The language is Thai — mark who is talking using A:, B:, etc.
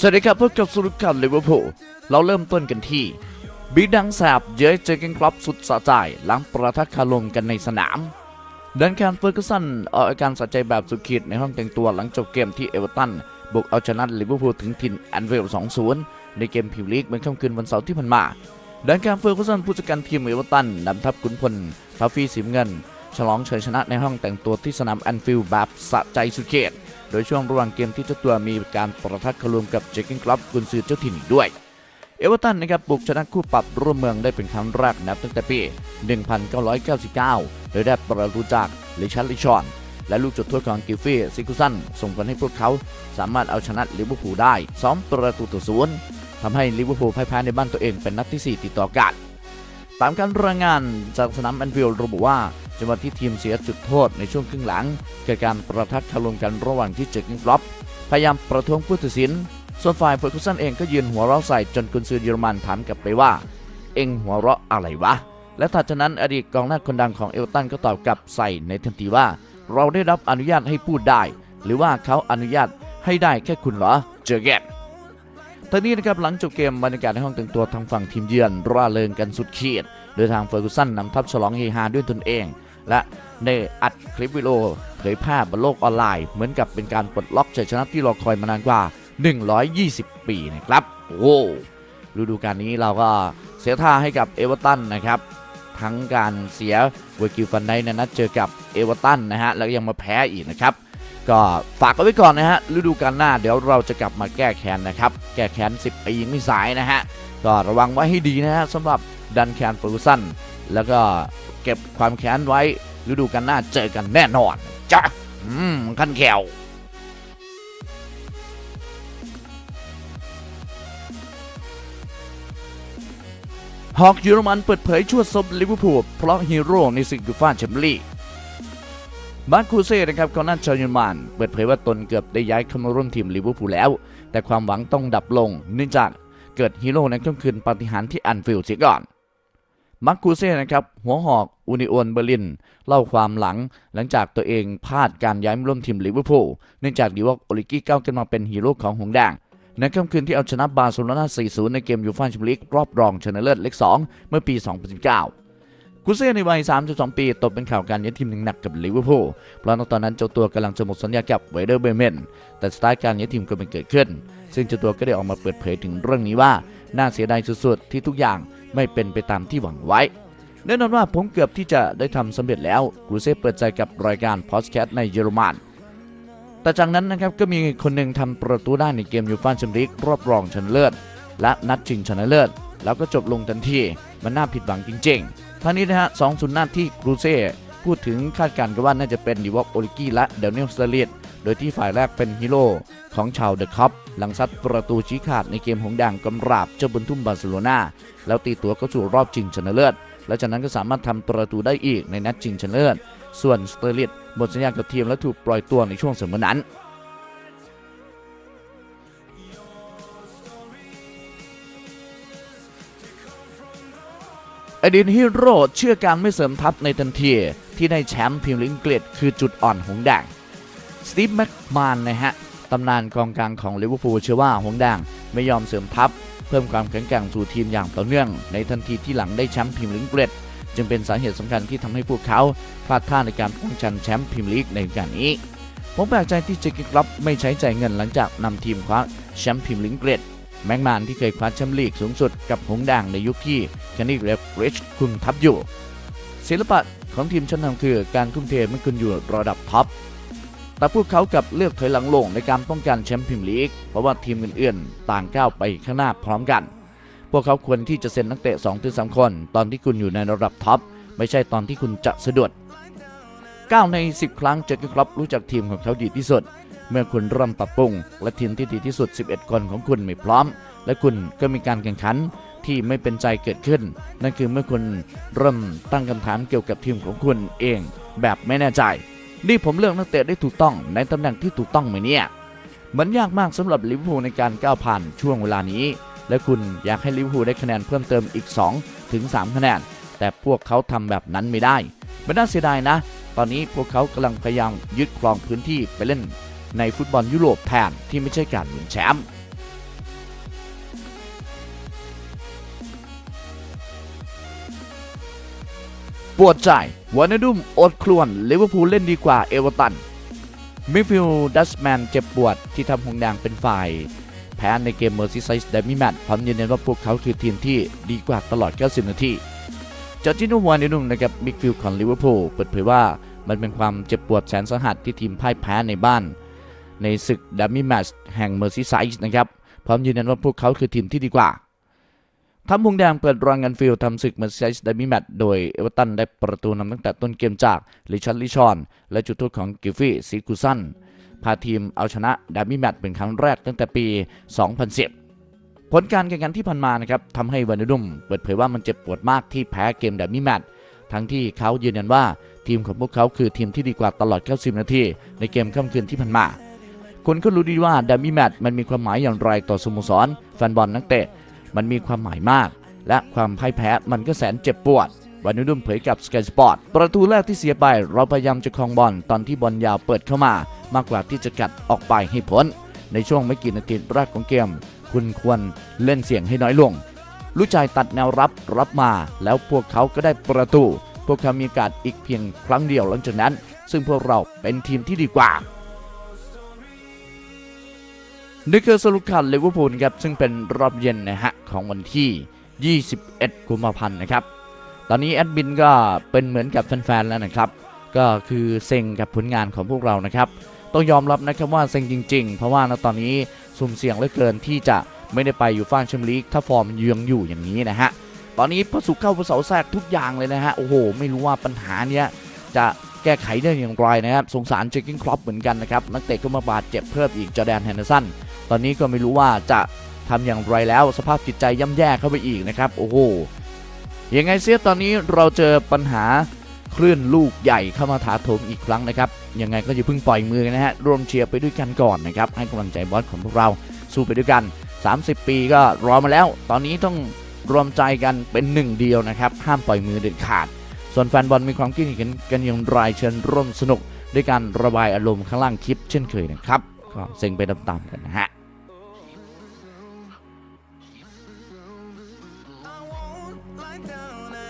A: สวัสดีครับพบกับสุรุกันลิเวอร์พูลเราเริ่มต้นกันที่บิ๊กดังแสบเย้ยเจอกันครับสุดสะใจหลังประทักคารมกันในสนามดันแคนเฟอร์กสันออกอาการสะใจแบบสุดขีดในห้องแต่งตัวหลังจบเกมที่เอเวอร์ตันบุกเอาชนะลิเวอร์พูลถึงถิ่นแอนฟิลด์2-0 ในเกมพรีเมียร์ลีกเมื่อค่ำคืนวันเสาร์ที่ผ่านมาดันแคนเฟอร์กสันผู้จัดการทีมเอเวอร์ตันนำทัพขุนพลทาฟีสีเงิน ฉลองชัยชนะในห้องแต่งตัวที่สนามแอนฟิลด์แบบสะใจสุดเขต โดยช่วงระหว่างเกมที่เจ้าตัวมีการประทักคารมกับเจคกินคลับกุนซือเจ้าถิ่นด้วยเอเวอร์ตันนะครับบุกชนะคู่ปรับร่วมเมืองได้เป็นครั้งแรกนับตั้งแต่ปี 1999 โดยได้ประตูจากลิชันลิชอน และลูกจุดโทษของกิฟฟี่ซิกุสันส่งผลให้พวกเขาสามารถเอาชนะลิเวอร์พูลได้2ประตูต่อศูนย์ทำให้ลิเวอร์พูลพ่ายแพ้ในบ้านตัวเองเป็นนัดที่ 4 ติดต่อกันตามการรายงานจากสนามแอนฟิลด์ระบุว่า จังหวะที่ทีมเสียจุดโทษในช่วงครึ่งหลัง เกิดการประทักคารมกันระหว่างที่เจอกินกลอปพยายามประท้วงผู้ตัดสิน ส่วนฝ่ายเฟอร์กุสันเองก็ยืนหัวเราะใส่จนกุนซือเยอรมันถามกลับไปว่า เอ็งหัวเราะอะไรวะ และถัดจากนั้นอดีตกองหน้าคนดังของเอลตันก็ตอบกลับใส่ในทันทีว่า เราได้รับอนุญาตให้พูดได้ หรือว่าเขาอนุญาตให้ได้แค่คุณเหรอ เจอแกนทางนี้นะครับหลังจบเกมบรรยากาศในห้องแต่งตัวทางฝั่งทีมเยือนร่าเริงกันสุดขีด โดยทางเฟอร์กุสันนำทัพฉลองเฮฮาด้วยตนเอง และได้อัดคลิปวิดีโอเผยแพร่บนโลกออนไลน์ เหมือนกับเป็นการปลดล็อกชัยชนะที่รอคอยมานานกว่า 120 ปีนะครับ โอ้ฤดูกาลนี้เราก็เสียท่าให้กับเอเวอร์ตันนะครับ ทั้งการเสียเวอร์กิลฟันไดในนัดเจอกับเอเวอร์ตันนะฮะ แล้วยังมาแพ้อีกนะครับ ก็ฝากเอาไว้ก่อนนะฮะฤดูกาลหน้าเดี๋ยวเราจะกลับมาแก้แค้นนะครับ แก้แค้น 10 ปีไม่สายนะฮะ ก็ระวังไว้ให้ดีนะฮะสำหรับดันแคนฟอร์กูสันแล้วก็ ก็บความแค้นไว้ฤดูกาลหน้าเจอกันแน่นอนจ้ะอืมขั้นแขวฮอกเยอรมันเปิดเผยชั่วซบลิเวอร์พูลเพราะฮีโร่ในศึกยูฟ่าแชมเปี้ยนลีกมาร์คคูเซ่นะครับกองหน้าชาวเยอรมันเปิดเผยว่าตนเกือบได้ย้ายเข้ามาร่วมทีมลิเวอร์พูลแล้ว แต่ความหวังต้องดับลงเนื่องจากเกิดฮีโร่ในค่ำคืนปาฏิหาริย์ที่อันฟิลด์เสียก่อน มาร์คูเซ่นะครับหัวหอกอูนิโอนเบอร์ลิน เล่าความหลังหลังจากตัวเองพลาดการย้ายมาร่วมทีมลิเวอร์พูลเนื่องจากดิวอกโอลิกี้ก้าวขึ้นมาเป็นฮีโร่ของหงส์แดงในค่ำคืนที่เอาชนะบาร์เซโลนา 4-0 ในเกมยูฟ่าแชมเปี้ยนลีกรอบรองชนะเลิศเล็ก 2 เมื่อปี 2019 กุเซ่ในวัย 32 ปี ตกเป็นข่าวการย้ายทีมหนักกับลิเวอร์พูลเพราะตอนนั้นเจ้าตัวกำลังจะหมดสัญญากับไวเดอร์เบรเมนแต่สไตล์การย้ายทีมก็ไม่เกิดขึ้น ซึ่งเจ้าตัวก็ได้ออกมาเปิดเผยถึงเรื่องนี้ว่าน่าเสียดายสุดๆที่ทุกอย่าง ไม่เป็นไปตามที่หวังไว้ แน่นอนว่าผมเกือบที่จะได้ทำสำเร็จแล้วกรูเซ่เปิดใจกับรายการพอดแคสต์ในเยอรมันแต่จากนั้นนะครับก็มีคนหนึ่งทำประตูได้ในเกมยูฟ่าแชมเปี้ยนลีกรอบรองชนะเลิศ และนัดชิงชนะเลิศ แล้วก็จบลงทันทีมันน่าผิดหวังจริงๆทั้งนี้นะฮะสองศูนย์หน้าที่กรูเซ่พูดถึงคาดการณ์กันว่าน่าจะเป็นดิวอกโอลิกี้และเดลเนลสเตอริด โดยที่ฝ่ายแรกเป็นฮีโร่ของชาวเดอะคัพหลังซัดประตูชี้ขาดในเกมหงส์แดงกำราบเจ้าบุญทุ่มบาร์เซโลนาแล้วตีตัวเข้าสู่รอบชิงชนะเลิศและจากนั้นก็สามารถทำประตูได้อีกในนัดชิงชนะเลิศส่วนสเตอริดหมดสัญญากับทีมและถูกปล่อยตัวในช่วงเสมอนั้นอดีตฮีโร่เชื่อการไม่เสริมทัพในทันทีที่ได้แชมป์พรีเมียร์ลีกอังกฤษคือจุดอ่อนหงส์แดง สตีฟแม็กมานนะฮะตำนานกองกลางของลิเวอร์พูลเชื่อว่าหงส์แดงไม่ยอมเสริมทัพ เพิ่มความแข็งแกร่งสู่ทีมอย่างต่อเนื่อง ในทันทีที่หลังได้แชมป์พรีเมียร์ลีกอังกฤษจึงเป็นสาเหตุสำคัญที่ทำให้พวกเขาพลาดท่าในการป้องกันแชมป์พรีเมียร์ลีกในการนี้ ผมแปลกใจที่เจคกิกลับไม่ใช้จ่ายเงินหลังจากนำทีมคว้าแชมป์พรีเมียร์ลีกอังกฤษแม็กมานที่เคยคว้าแชมป์ลีกสูงสุดกับหงส์แดงในยุคที่แคนนี่เรฟริชคุมทัพอยู่ศิลปะของทีมชั้นนำคือการทุ่มเทเมื่อคุณอยู่ระดับท็อป แต่พวกเขากลับเลือกถอยหลังลงในการป้องกันแชมป์พรีเมียร์ลีก เพราะว่าทีมอื่นๆต่างก้าวไปข้างหน้าพร้อมกัน พวกเขาควรที่จะเซ็นนักเตะ2ถึง3คน ตอนที่คุณอยู่ในระดับท็อปไม่ใช่ตอนที่คุณจะสะดุด9ใน 10 ครั้งเจอร์เกนครอปรู้จักทีมของเขาดีที่สุด เมื่อคุณเริ่มปรับปรุง และทีมที่ดีที่สุด 11 คนของคุณไม่พร้อม และคุณก็มีการแข่งขันที่ไม่เป็นใจเกิดขึ้น นั่นคือเมื่อคุณเริ่มตั้งคำถามเกี่ยวกับทีมของคุณเอง แบบไม่แน่ใจ นี่ผมเลือกนักเตะได้ถูกต้องในตำแหน่งที่ถูกต้องไหมเนี่ย มันยากมากสำหรับลิเวอร์พูลในการก้าวผ่านช่วงเวลานี้ และคุณอยากให้ลิเวอร์พูลได้คะแนนเพิ่มเติมอีก 2 ถึง 3 คะแนน แต่พวกเขาทำแบบนั้นไม่ได้ไม่น่าเสียดายนะ ตอนนี้พวกเขากำลังพยายามยึดครองพื้นที่ไปเล่นในฟุตบอลยุโรปแทนที่ไม่ใช่การหนุนแชมป์ ปวดใจวานดุมอดครวนลิเวอร์พูลเล่นดีกว่าเอเวอร์ตันมิฟิลดัชแมนเจ็บปวดที่ทำหงแดงเป็นฝ่าย แพ้ในเกมเมอร์ซีไซส์เดมิแมตพร้อมยืนยันว่าพวกเขาคือทีมที่ดีกว่าตลอด 90 นาทีจอร์จิโนวานินุมนะครับมิฟิลของลิเวอร์พูลเปิดเผยว่ามันเป็นความเจ็บปวดแสนสาหัสที่ทีมพ่ายแพ้ในบ้าน ในศึกดัมมี่แมตช์แห่งเมอร์ซีไซส์นะครับพร้อมยืนยันว่าพวกเขาคือทีมที่ดีกว่า ทำพงแดงเปิดรางงานฟิลด์ทำศึกเมอร์ซีไซส์ดัมมี่แมตช์โดยเอเวอร์ตันได้ประตูนำตั้งแต่ต้นเกมจากลิชันลิชอน และจุดโทษของกิฟฟี่ซีกูซันพาทีมเอาชนะดัมมี่แมตช์เป็นครั้งแรกตั้งแต่ปี 2010 ผลการแข่งขันที่ผ่านมานะครับทำให้วานิดุมเปิดเผยว่ามันเจ็บปวดมากที่แพ้เกมดัมมี่แมตช์ทั้งที่เขายืนยันว่าทีมของพวกเขาคือทีมที่ดีกว่าตลอด 90 นาที ในเกมค่ำคืนที่ผ่านมาคนก็รู้ดีว่าดัมมี่แมตช์มันมีความหมายอย่างไรต่อสโมสรแฟนบอลนักเตะ มันมีความหมายมาก และความพ่ายแพ้มันก็แสนเจ็บปวดวันนุดุมเผยกับสกายสปอร์ตประตูแรกที่เสียไป เราพยายามจะครองบอลตอนที่บอลยาวเปิดเข้ามา มากกว่าที่จะกัดออกไปให้พ้น ในช่วงไม่กี่นาทีแรกของเกม คุณควรเล่นเสียงให้น้อยลงรู้ใจตัดแนวรับรับมา แล้วพวกเขาก็ได้ประตู พวกเขามีโอกาสอีกเพียงครั้งเดียวหลังจากนั้น ซึ่งพวกเราเป็นทีมที่ดีกว่านี่คือสรุปข่าวลิเวอร์พูลครับซึ่งเป็นรอบเย็นนะฮะ ของวันที่ 21 กุมภาพันธ์นะครับ ตอนนี้แอดมินก็เป็นเหมือนกับแฟนๆแล้วนะครับ ก็คือเซ็งกับผลงานของพวกเรานะครับ ต้องยอมรับนะครับว่าเซ็งจริง ๆ เพราะว่าณตอนนี้สุ่มเสี่ยงเหลือเกินที่จะไม่ได้ไปอยู่ฟ่าแชมลีกถ้าฟอร์มยังอยู่อย่างนี้นะฮะตอนนี้พระสุขเข้าพระเสาแทรกทุกอย่างเลยนะฮะโอ้โห ไม่รู้ว่าปัญหาเนี้ยจะแก้ไขได้อย่างไรนะครับสงสารเจคกิ้งครอปเหมือนกันนะครับ นักเตะก็มาบาดเจ็บเพิ่มอีกจอแดนแฮนเดอร์สันตอนนี้ก็ไม่รู้ว่าจะ ทำอย่างไรแล้วสภาพจิตใจย่ำแย่เข้าไปอีกนะครับโอ้โหยังไงเสียตอนนี้เราเจอปัญหาคลื่นลูกใหญ่เข้ามาถาโถมอีกครั้งนะครับยังไงก็อย่าเพิ่งปล่อยมือนะฮะรวมเชียร์ไปด้วยกันก่อนนะครับให้กำลังใจบอสของพวกเราสู้ไปด้วยกัน 30 ปีก็รอมาแล้ว ตอนนี้ต้องรวมใจกันเป็นหนึ่งเดียวนะครับห้ามปล่อยมือเด็ดขาด ส่วนแฟนบอลมีความคิดเห็นกันอย่างไรเชิญร่วมสนุก ด้วยการระบายอารมณ์ข้างล่างคลิปเช่นเคยนะครับก็เซ็งไปตามๆกันนะฮะ
B: down